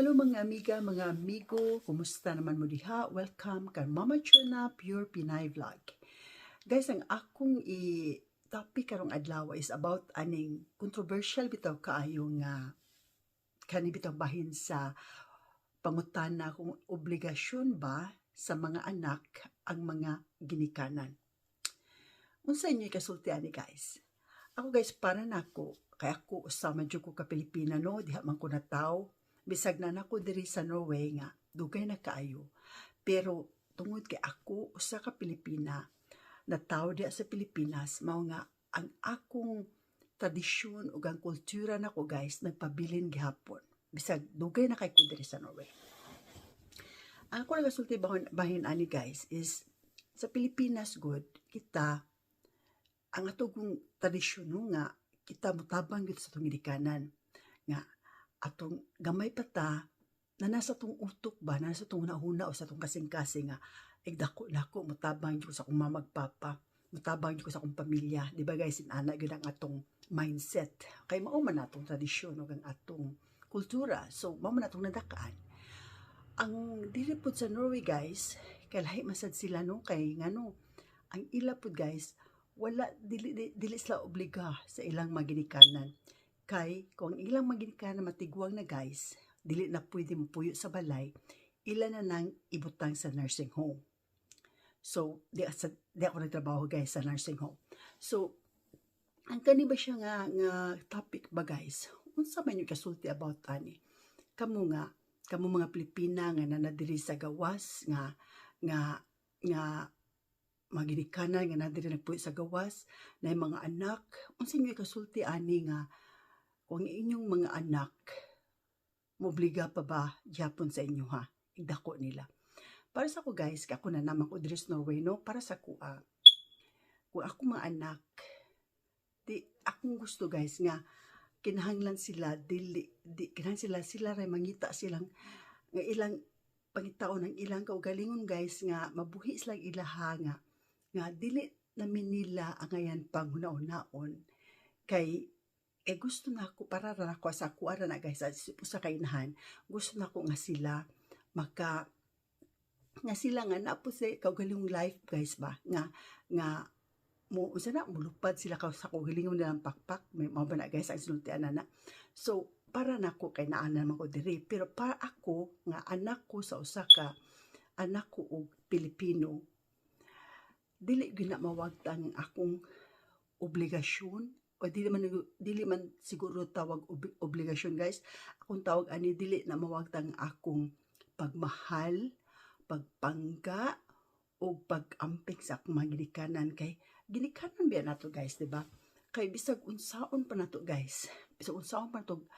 Hello mga amiga, mga amigo, kumusta naman mo diha? Welcome kay Mama Chuna Pure Pinay Vlog. Guys, ang akong i topic karong adlaw is about aning controversial bitaw kaayo nga kani bitaw bahin sa pangutana kung obligasyon ba sa mga anak ang mga ginikanan. Unsa inyo kasulti ani guys? Ako guys para nako kay ako usama jud ko ka Pilipina no diha man ko nataw bisag na nako diri sa Norway nga dugay na kaayo. Pero tungod kay ako usa ka Pilipina na tao diha sa Pilipinas mao nga ang akong tradisyon ug ang kultura nako guys nagpabilin gihapon. Bisag dugay na kay ko diri sa Norway. Ang ako nagasulti bahin, bahin ani guys is sa Pilipinas good kita ang atong tradisyon nga kita mutabang gyud sa atong gidikanan nga atong gamay pa ta na nasa tong utok ba na nasa tong hunahuna o sa tong kasing-kasing nga igdako dako mutabang gyud sa akong mamagpapa mutabang ko sa akong pamilya. Di ba guys inana gyud ang atong mindset. Kay mao man atong tradisyon ug ang atong kultura. So mao man atong nadakaan. Ang dili pud sa Norway guys kay lahi masad sila no? Kay ngano ang ila pud guys wala dili, dili, dili sila obliga sa ilang maginikanan kay kung ang ilang maginikanan matigwang na guys dili na pwede mapuyo sa balay ila na nang ibutang sa nursing home. So di, sa, di ako nagtrabaho guys sa nursing home. So ang kani ba siya nga nga topic ba guys? Unsa man yung kasulti about ani? Kamo nga kamo mga Pilipina nga nanadiri sa gawas nga nga nga maginikanan nga nadiri nagpuyo sa gawas na mga anak unsa inyo kasulti ani nga kung inyong mga anak mobliga pa ba gyapon sa inyo ha? Igdako nila. Para sa ko guys ako na naman ko diri sa Norway no? Para sa ko ah, kung ako mga anak di akong gusto guys nga kinahanglan sila dili di kinahanglan sila sila ray mangita silang nga ilang pangitaon ng ilang kaugalingon guys nga mabuhi sila ilaha nga nga dili namin nila ang ngayon pang hunaon kay eh gusto na ako para ra ako sa kuara na guys sa, kainahan gusto na ako nga sila maka nga sila nga na po sa life guys ba? Nga nga mo unsa na mulupad sila ka sa kaugalingong nilang pakpak. May mao ba na guys ang sinultian na so para nako kay naa naman ko diri. Pero para ako nga anak ko sa usa ka anak ko og Pilipino dili gyud na mawagtang ang akong obligasyon o dili man dili man siguro tawag ob- obligasyon guys. Akong tawag ani dili na mawagtang akong pagmahal pagpangga o pag-amping sa akong mga ginikanan. Kay ginikanan biya nato guys di ba? Kay bisag unsaon pa nato guys. Bisag unsaon pa nato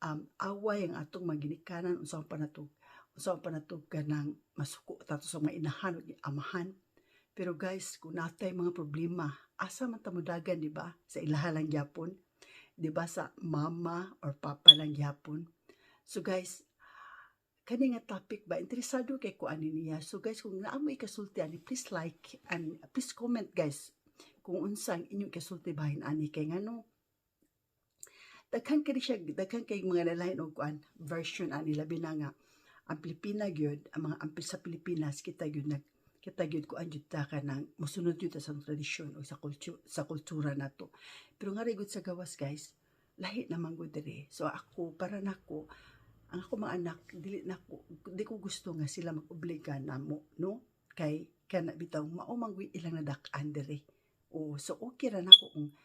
um, away ang atong mga ginikanan. Unsaon pa nato unsaon pa nato kanang masuko tato sa mga inahan ug amahan pero guys, kung natay mga problema, asa man tamudagan, di ba? Sa ilaha lang gyapon, di ba? Sa mama or papa lang gyapon. So guys, kani nga topic ba interesado kay ko ani niya. So guys, kung naamoy kasulti ani, please like and please comment guys kung unsang inyong kasulti bahin ani kay ngano daghan kay siya daghan kay mga nalain og kuan version ani labi na nga ang Pilipina gyud ang mga ampil sa Pilipinas kita gyud nag kita gyud ko anjud ta ka nang mosunod gyud sa tradisyon o sa kultura sa kultura nato pero nga rigud sa gawas guys lahi naman gud diri so ako para nako ang ako mga anak dili nako di ko gusto nga sila mag-obliga namo no? Kay kana bitaw mao man gyud ilang nadak-an diri o so okay ra nako kung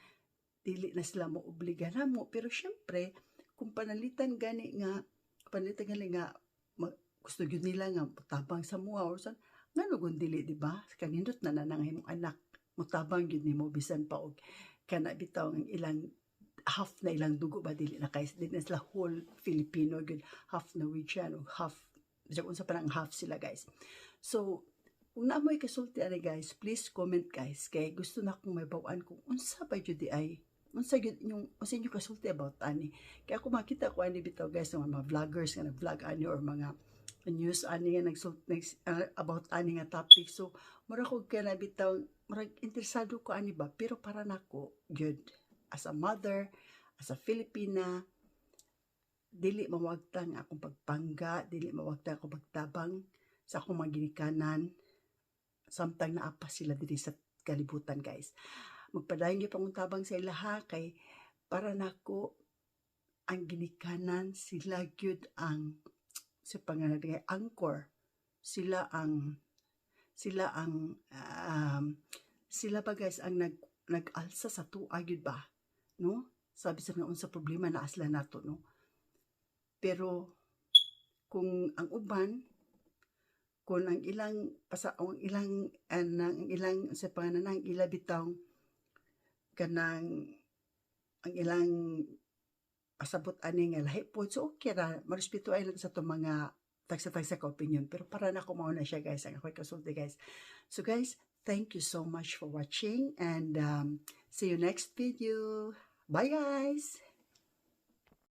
dili na sila mo obliga namo pero syempre kung panalitan gani nga panalitan gani nga gusto gyud nila nga tabang sa mua or san ngano gun dili di ba? Kanindot na nanang imong anak. Mutabang gyud nimo bisan pa og kana bitaw ang ilang half na ilang dugo ba dili na kay dili na sila whole Filipino gyud half Norwegian o half bisag unsa pa nang half sila guys. So kung naamoy kasulti ani guys please comment guys kay gusto na akong may bawaan kung unsa ba di ay unsa gyud inyong unsa inyo kasulti about ani. Kay ako makita ko ani bitaw guys ng mga vloggers nga nag-vlog ani or mga news ani nga nag, nag uh, about ani nga topic so mura ko kay na bitaw murag interesado ko ani ba pero para nako good as a mother as a Filipina dili mawagtang akong pagpangga, dili mawagtang akong pagtabang sa akong mga ginikanan. Samtang naapa sila diri sa kalibutan, guys. Magpadayon gyud pang tabang sa ilaha kay para nako ang ginikanan sila gyud ang sa pangalan kay anchor. Sila ang sila ang um, sila ba guys ang nag nag-alsa sa tuwa gyud ba? No? Sabi sa unsa problema na asla nato no? Pero kung ang uban kung ang ilang pasa ang ilang an ang ilang sa pangalan ang ila bitaw kanang ang ilang pasabot ani nga lahi po so okay ra marespeto ay lang sa to mga tagsa-tagsa ka opinion pero para na ko mao na siya guys ang ako'y kasulti guys. So guys thank you so much for watching and um, see you next video. Bye guys